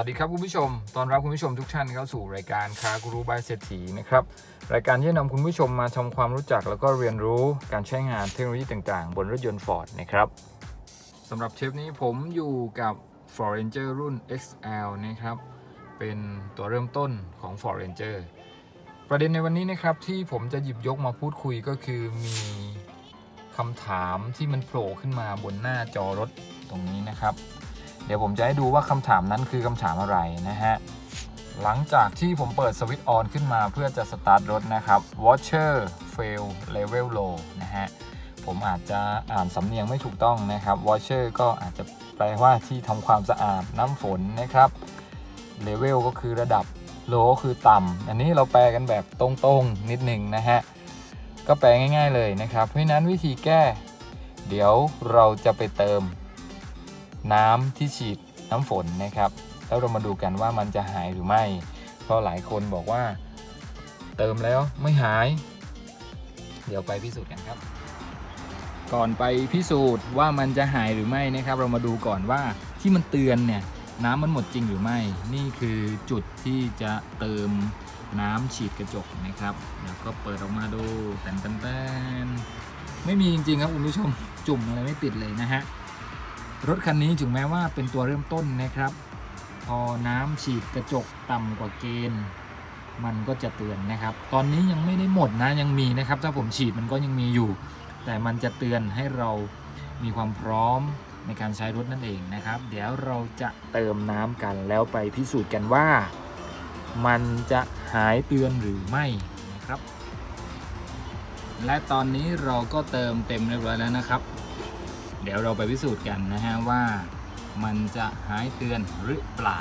วัสดีครับคุณผู้ชม ตอนรับคุณผู้ชมทุกท่านเข้าสู่รายการคากูรูบายเศรษฐีนะครับ รายการที่จะนำคุณผู้ชมมาทำความรู้จักแล้วก็เรียนรู้การใช้งานเทคโนโลยีต่างๆ บนรถยนต์ Ford นะครับสำหรับเทปนี้ผมอยู่กับ Ford Ranger รุ่น XL นะครับ เป็นตัวเริ่มต้นของ Ford Ranger ประเด็นในวันนี้นะครับที่ผมจะหยิบยกมาพูดคุยก็คือมีคำถามที่มันโผล่ขึ้นมาบนหน้าจอรถตรงนี้นะครับ เดี๋ยวผมจะให้ดูว่าคำถามนั้นคือคำถามอะไรนะฮะ หลังจากที่ผมเปิดสวิตช์ออนขึ้นมาเพื่อจะสตาร์ทรถนะครับ Watcher fail level low นะฮะ ผมอาจจะอ่านสำเนียงไม่ถูกต้องนะครับ Watcher ก็อาจจะแปลว่าที่ทำความสะอาดน้ำฝนนะครับ Level ก็คือระดับ Low ก็คือต่ำอันนี้เราแปลกันแบบตรงๆนิดหนึ่งนะฮะ ก็แปลง่าย ๆเลยนะครับ เพราะฉะนั้นวิธีแก้ เดี๋ยวเราจะไปเติม น้ำที่ฉีดน้ำฝนนะครับ แล้วเรามาดูกันว่ามันจะหายหรือไม่ เพราะหลายคนบอกว่า เติมแล้วไม่หาย เดี๋ยวไปพิสูจน์กันครับ ก่อนไปพิสูจน์ว่ามันจะหายหรือไม่นะครับ เรามาดูก่อนว่าที่มันเตือนเนี่ยน้ำมันหมดจริงหรือไม่ นี่คือจุดที่จะเติมน้ำฉีดกระจกนะครับเดี๋ยวก็เปิดออกมาดูแตนแตนแตนไม่มีจริงๆครับคุณผู้ชม จุ่มอะไรไม่ติดเลยนะฮะ รถคันนี้ถึงแม้ว่าเป็นตัวเริ่มต้นนะครับ พอน้ำฉีดกระจกต่ำกว่าเกณฑ์มันก็จะเตือนนะครับ ตอนนี้ยังไม่ได้หมดนะยังมีนะครับ ถ้าผมฉีดมันก็ยังมีอยู่ แต่มันจะเตือนให้เรามีความพร้อมในการใช้รถนั่นเองนะครับ เดี๋ยวเราจะเติมน้ำกันแล้วไปพิสูจน์กันว่า มันจะหายเตือนหรือไม่นะครับ และตอนนี้เราก็เติมเต็มเรียบร้อยแล้วนะครับ ดี๋ยวเราไปพิสูจน์กันนะฮะว่ามันจะหายเตือนหรือเปล่า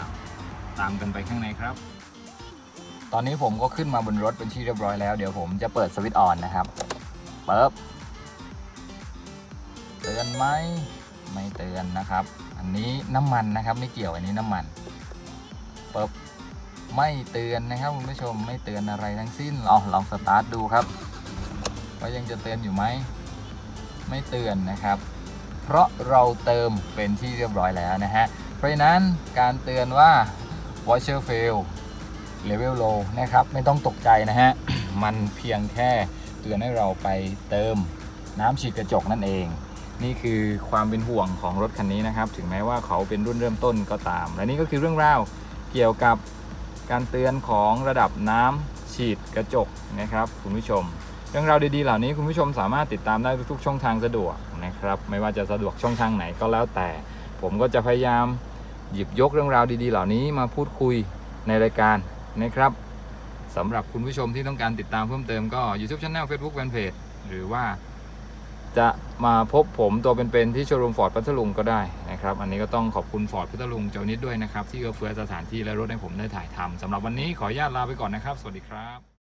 ตามกันไปข้างในครับ ตอนนี้ผมก็ขึ้นมาบนรถเป็นที่เรียบร้อยแล้ว เดี๋ยวผมจะเปิดสวิตช์ออนนะครับเปิบเตือนไหมไม่เตือนนะครับ อันนี้น้ำมันนะครับไม่เกี่ยวอันนี้น้ำมันเปิบไม่เตือนนะครับคุณผู้ชมไม่เตือนอะไรทั้งสิ้นลองลองสตาร์ทดูครับว่ายังจะเตือนอยู่ไหมไม่เตือนนะครับ เพราะเราเติมเป็นที่เรียบร้อยแล้วนะฮะ เพราะฉะนั้นการเตือนว่า washer fail level low นะครับ ไม่ต้องตกใจนะฮะ มันเพียงแค่เตือนให้เราไปเติมน้ำฉีดกระจกนั่นเอง นี่คือความเป็นห่วงของรถคันนี้นะครับ ถึงแม้ว่าเขาเป็นรุ่นเริ่มต้นก็ตาม และนี่ก็คือเรื่องราวเกี่ยวกับการเตือนของระดับน้ำฉีดกระจกนะครับคุณผู้ชม เรื่องราวดีๆ เหล่านี้คุณผู้ชมสามารถติดตามได้ทุกๆ ช่องทางสะดวกนะครับ ไม่ว่าจะสะดวกช่องทางไหนก็แล้วแต่ ผมก็จะพยายามหยิบยกเรื่องราวดีๆ เหล่านี้มาพูดคุยในรายการนะครับสำหรับคุณผู้ชมที่ต้องการติดตามเพิ่มเติมก็ YouTube Channel Facebook Fanpage หรือว่าจะมาพบผมตัวเป็นๆที่โชว์รูมฟอร์ดพัทลุงก็ได้นะครับ อันนี้ก็ต้องขอบคุณฟอร์ดพัทลุงเจ้านิดด้วยนะครับ ที่เอื้อเฟื้อสถานที่และรถให้ผมได้ถ่ายทำสำหรับวันนี้ขออนุญาตลาไปก่อนนะครับ สวัสดีครับ